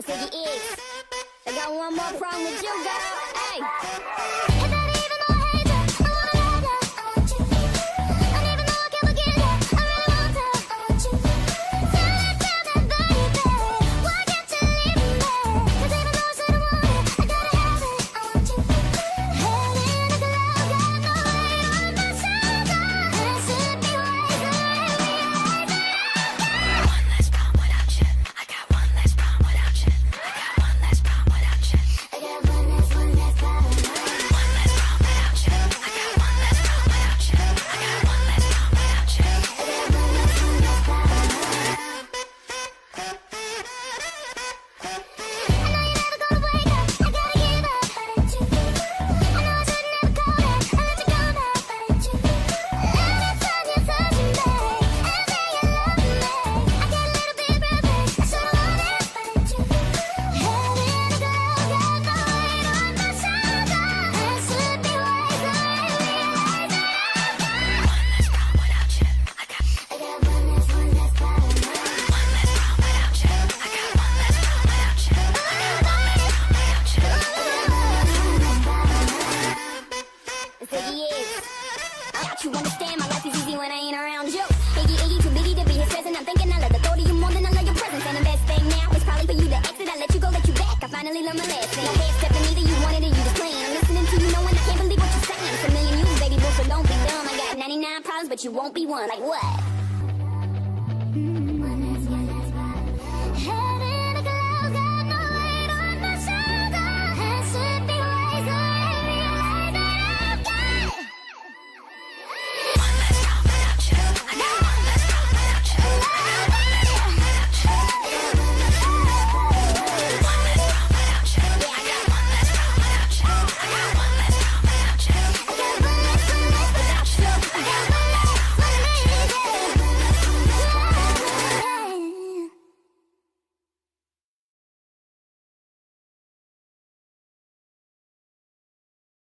Ziggy I got one more problem with you, girl. understand my life is easy when I ain't around you. Iggy, Iggy, too busy to be his present. I'm thinking I love the thought of you more than I love your presence. And the best thing now is probably for you to exit. I let you go, let you back. I finally learned my lesson. No head stepping either you wanted or you just playing. I'm listening to you knowing I can't believe what you're saying. It's a million years, baby, boy, so don't be dumb. I got 99 problems, but you won't be one. Like what?